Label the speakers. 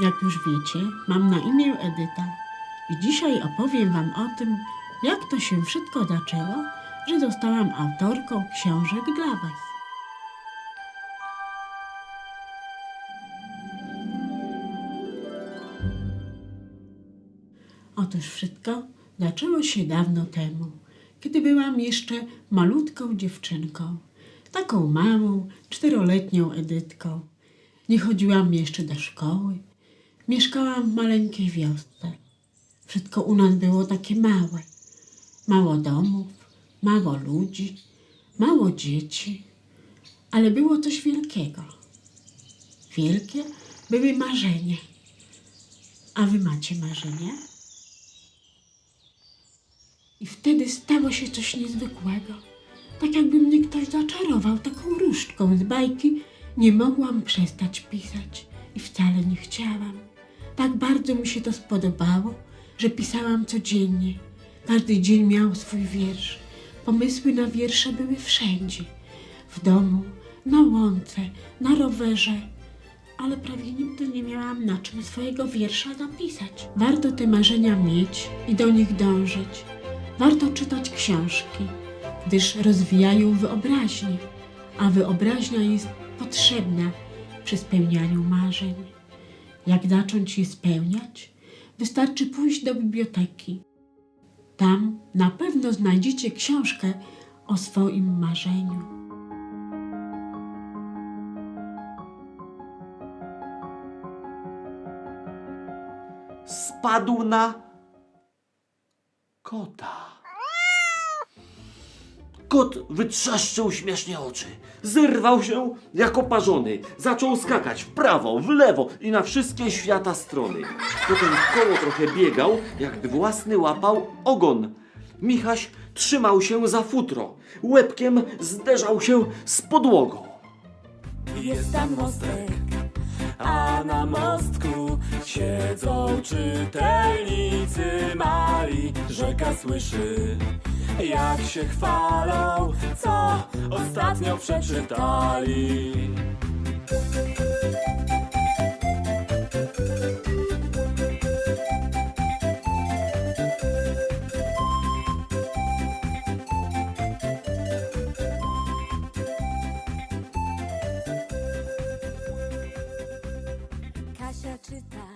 Speaker 1: Jak już wiecie, mam na imię Edyta i dzisiaj opowiem Wam o tym, jak to się wszystko zaczęło, że zostałam autorką książek dla Was. Otóż wszystko zaczęło się dawno temu, kiedy byłam jeszcze malutką dziewczynką, taką małą, czteroletnią Edytką. Nie chodziłam jeszcze do szkoły, mieszkałam w maleńkiej wiosce. Wszystko u nas było takie małe. Mało domów, mało ludzi, mało dzieci, ale było coś wielkiego. Wielkie były marzenia. A wy macie marzenia? I wtedy stało się coś niezwykłego. Tak jakby mnie ktoś zaczarował taką różdżką z bajki. Nie mogłam przestać pisać i wcale nie chciałam. Tak bardzo mi się to spodobało, że pisałam codziennie. Każdy dzień miał swój wiersz. Pomysły na wiersze były wszędzie. W domu, na łące, na rowerze, ale prawie nigdy nie miałam na czym swojego wiersza napisać. Warto te marzenia mieć i do nich dążyć. Warto czytać książki, gdyż rozwijają wyobraźnię, a wyobraźnia jest potrzebna przy spełnianiu marzeń. Jak zacząć je spełniać? Wystarczy pójść do biblioteki. Tam na pewno znajdziecie książkę o swoim marzeniu.
Speaker 2: spadł na kota. Kot wytrzaszczył śmiesznie oczy. Zerwał się jak oparzony. Zaczął skakać w prawo, w lewo i na wszystkie świata strony. Potem w koło trochę biegał, jak własny łapał ogon. Michaś trzymał się za futro. Łebkiem zderzał się z podłogą.
Speaker 3: Jest tam mostek, a na mostku siedzą czytelnicy mali. Rzeka słyszy, jak się chwalą, co ostatnio przeczytali. Kasia czyta.